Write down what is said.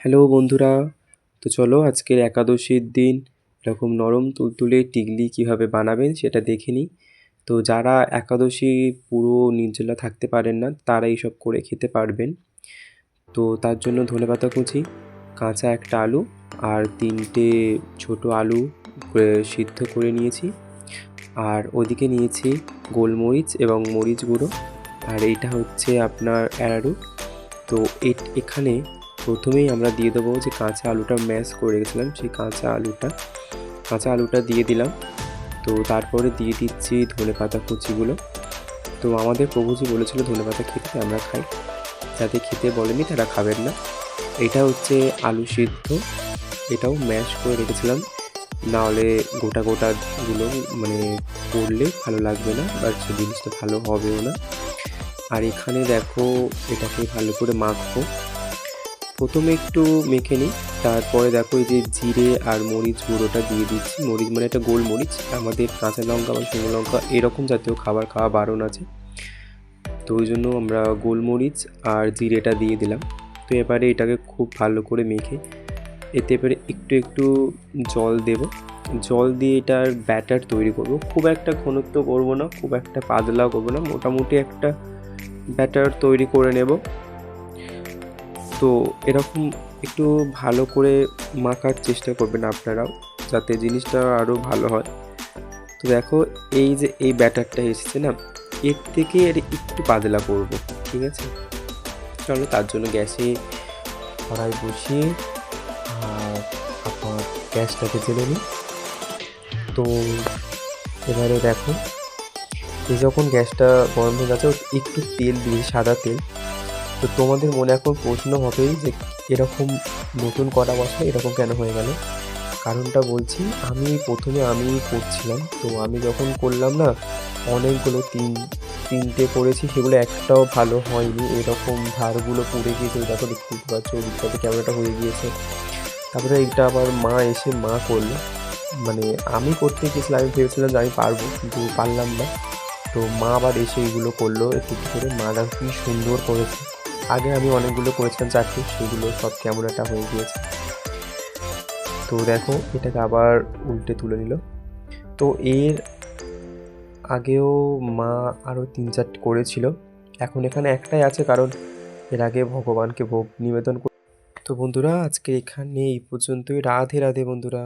Hello বন্ধুরা, তো চলো আজকের একাদশীর দিন এরকম নরম তুলতুলে টিকলি কীভাবে বানাবেন সেটা দেখে নিই। তো যারা একাদশী পুরো নির্জলা থাকতে পারেন না, তারা এইসব করে খেতে পারবেন। তো তার জন্য ধনেপাতা কুচি, কাঁচা একটা আলু আর তিনটে ছোট আলু সিদ্ধ করে নিয়েছি। আর ওদিকে নিয়েছি গোলমরিচ এবং মরিচ গুঁড়ো। আর এইটা হচ্ছে আপনার অ্যারারুট। তো এখানে প্রথমেই আমরা দিয়ে দেবো যে কাঁচা আলুটা ম্যাশ করে রেখেছিলাম, সেই কাঁচা আলুটা। কাঁচা আলুটা দিয়ে দিলাম। তো তারপরে দিয়ে দিচ্ছি ধনে পাতা কুচিগুলো। তো আমাদের প্রভুজি বলেছিল ধনে পাতা খেতে আমরা খাই। যাতে খেতে বলেনি তারা খাবেন না। এটা হচ্ছে আলু সিদ্ধ। এটাও ম্যাশ করে রেখেছিলাম। নাহলে গোটা গোটাগুলো মানে পড়লে ভালো লাগবে না বা সে জিনিসটা ভালো হবেও না। আর এখানে দেখো, এটাকে ভালো করে মাখবো। প্রথমে একটু মেখে নিই, তারপরে দেখো এই যে জিরে আর মরিচ গুঁড়োটা দিয়ে দিচ্ছি। মরিচ মানে একটা গোল মরিচ আমাদের কাঁচা লঙ্কা বা শুকনো লঙ্কা এরকম জাতীয় খাবার খাওয়া বারণ আছে। তো ওই জন্য আমরা গোলমরিচ আর জিরেটা দিয়ে দিলাম। তো এবারে এটাকে খুব ভালো করে মেখে এতে এবারে একটু একটু জল দেব। জল দিয়ে এটার ব্যাটার তৈরি করব। খুব একটা ঘনত্ব করব না, খুব একটা পাতলাও করব না, মোটামুটি একটা ব্যাটার তৈরি করে নেব। তো এরকম একটু ভালো করে মাখার চেষ্টা করবেন আপনারাও, যাতে জিনিসটা আরও ভালো হয়। তো দেখো, এই যে এই ব্যাটারটা এসেছে না, এর থেকে এর একটু পাতলা করব, ঠিক আছে? চলো তার জন্য গ্যাসে কড়াই বসিয়ে আপনার গ্যাসটাকে জেলে নিই। তো এবারে দেখো যখন গ্যাসটা গরম হয়ে গেছে একটু তেল দিয়ে, সাদা তেল তো তোমাদের মনে এখন প্রশ্ন হবেই যে এরকম নতুন কটা মশলা এরকম কেন হয়ে গেল? কারণটা বলছি, আমি প্রথমে আমি করছিলাম, তো আমি যখন করলাম না, অনেকগুলো তিন, তিনটে করেছি, সেগুলো একটাও ভালো হয়নি, এরকম ধারগুলো পুড়ে গিয়েছে দেখো দেখতে পাচ্ছ ওদিকটাতে কেমনটা হয়ে গিয়েছে। তারপরে এইটা আবার মা এসে, মা করল মানে আমি করতে গেছিলাম আমি ভেবেছিলাম যে আমি পারব, কিন্তু পারলাম না। তো মা আবার এসে এইগুলো করল একটু করে, মারা কি সুন্দর করেছে। আগে আমি অনেকগুলো করেছিলাম চারটে সেগুলো সব কেমন একটা হয়ে গিয়েছে। তো দেখো, এটাকে আবার উল্টে তুলে নিল। তো এর আগেও মা আরও তিন চারটে করেছিল। এখন এখানে একটাই আছে, কারণ এর আগে ভগবানকে ভোগ নিবেদন তো বন্ধুরা, আজকে এখানে এই পর্যন্তই। রাধে রাধে বন্ধুরা।